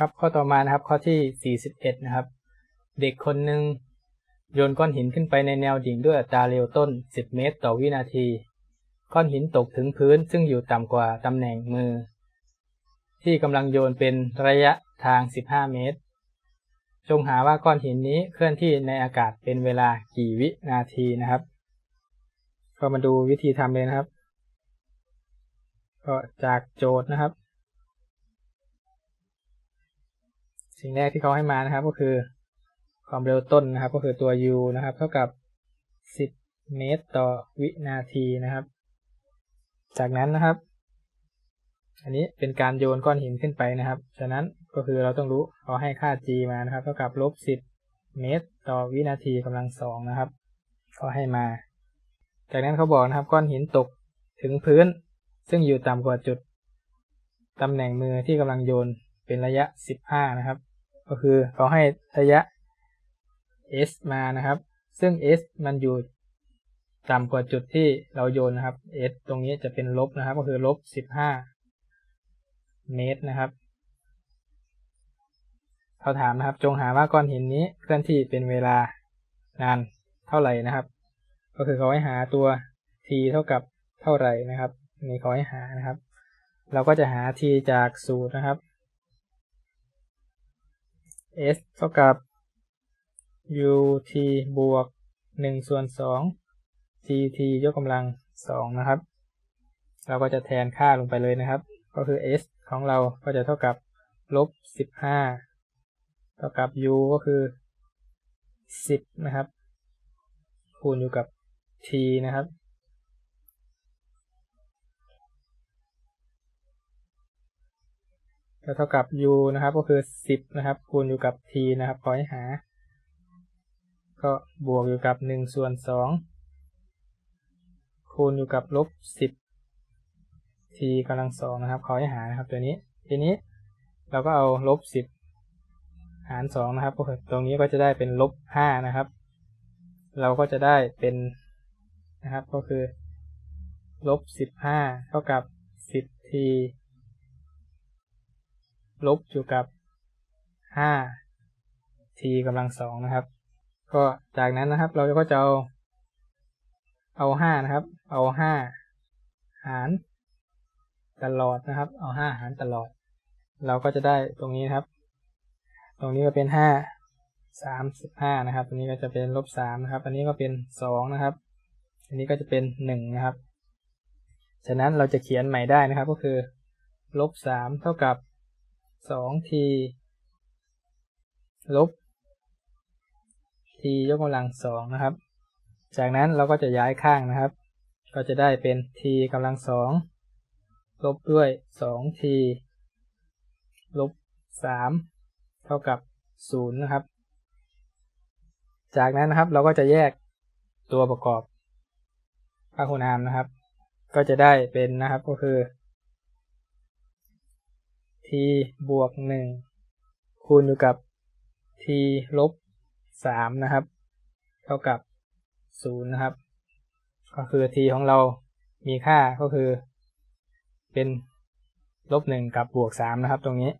ครับข้อต่อมานะครับข้อที่ 41 นะครับ เด็กคนหนึ่งโยนก้อนหินขึ้นไปในแนวดิ่งด้วยอัตราเร็วต้น 10 เมตร ต่อวินาที ก้อนหินตกถึงพื้นซึ่งอยู่ต่ำกว่าตำแหน่งมือ ที่กำลังโยนเป็นระยะทาง 15 เมตร จงหาว่าก้อนหินนี้เคลื่อนที่ในอากาศเป็นเวลากี่วินาทีนะครับ ก็มาดูวิธีทำเลยนะครับ ก็จากโจทย์นะครับ สิ่งแรกที่เขาให้มานะครับ ก็คือความเร็วต้นนะครับ ก็คือตัว u นะครับ เท่ากับ 10 เมตรต่อวินาทีนะครับ จากนั้นนะครับ อันนี้เป็นการโยนก้อนหินขึ้นไปนะครับ ฉะนั้นก็คือเราต้องรู้เขาให้ค่า g มานะครับ เท่ากับลบ 10 เมตร ต่อวินาทีกำลังสองนะครับเขาให้มา จากนั้นเขาบอกนะครับก้อนหินตกถึงพื้น ซึ่งอยู่ต่ำกว่าจุดตำแหน่งมือที่กำลังโยนเป็นระยะ 15 นะครับ ก็คือเขาให้ระยะ s มานะครับ ซึ่ง s มันอยู่ต่ำกว่าจุดที่เราโยนนะครับ s ตรงนี้จะเป็นลบนะครับ ก็คือลบ15เมตรนะครับเขาถามนะครับ จงหาว่าก้อนหินนี้เคลื่อนที่เป็นเวลานานเท่าไหร่นะครับ ก็คือเขาให้หาตัว t เท่ากับเท่าไหร่นะครับนี่เขาให้หานะครับ เราก็จะหา t จากสูตรนะครับ s เท่ากับ ut บวก1ส่วน2 gt ยกกำลัง2นะครับ เราก็จะแทนค่าลงไปเลยนะครับ ก็คือ s ของเราก็จะเท่ากับลบ 15 เท่ากับ u ก็คือ 10 นะครับ คูณอยู่กับ t นะครับ ก็เท่ากับ u นะครับ ก็คือ 10 นะครับ คูณอยู่กับ t นะครับขอให้หา ก็บวกอยู่กับ 1 ส่วน 2 คูณอยู่กับลบ 10 t กำลังสองนะครับขอให้หานะครับตัวนี้ ทีนี้เราก็เอาลบ 10 หาร 2 นะครับก็ตรงนี้ก็จะได้เป็นลบ 5 นะครับ เราก็จะได้เป็นนะครับ ก็คือลบ 15 เท่ากับ 10t ลบอยู่กับ 5 t กำลังสองนะครับ ก็จากนั้นนะครับ เราก็จะเอา เอา 5 นะครับ เอา 5 หาร ตลอดนะครับ เอา 5 หารตลอด เราก็จะได้ตรงนี้นะครับ ตรงนี้ก็เป็น 5 35 นะครับตรงนี้ก็จะเป็นลบ3นะครับ อันนี้ก็เป็น 2 นะครับ อันนี้ก็จะเป็น 1 นะครับ ฉะนั้นเราจะเขียนใหม่ได้นะครับ ก็คือลบ3เท่ากับ สองทีลบทียกกำลังสองนะครับ จากนั้นเราก็จะย้ายข้างนะครับ ก็จะได้เป็นทีกำลังสองลบด้วยสองทีลบสามเท่ากับศูนย์นะครับ จากนั้นนะครับเราก็จะแยกตัวประกอบพหุนามนะครับ ก็จะได้เป็นนะครับก็คือ t บวกหนึ่งคูณอยู่กับ t ลบสามนะครับ เท่ากับศูนย์นะครับ ก็คือ t ของเรามีค่าก็คือ เป็นลบหนึ่งกับบวกสามนะครับ ตรงนี้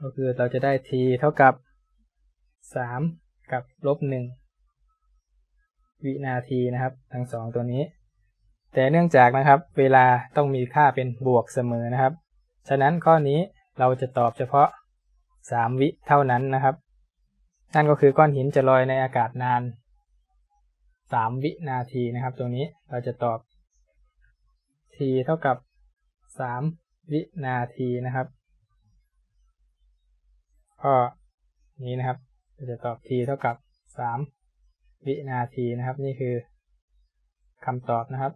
ก็คือเราจะได้ t เท่ากับสามกับลบหนึ่งวินาทีนะครับ ทั้งสองตัวนี้ แต่เนื่องจากนะครับ เวลาต้องมีค่าเป็นบวกเสมอนะครับ ฉะนั้นข้อนี้เราจะตอบเฉพาะ 3 วิเท่านั้นนะครับ นั่นก็คือก้อนหินจะลอยในอากาศนาน 3 วินาทีนะครับ ตรงนี้เราจะตอบ t เท่ากับ 3 วินาทีนะครับข้อนี้นะครับเราจะตอบ t เท่ากับ 3 วินาทีนะครับ นี่คือคำตอบนะครับ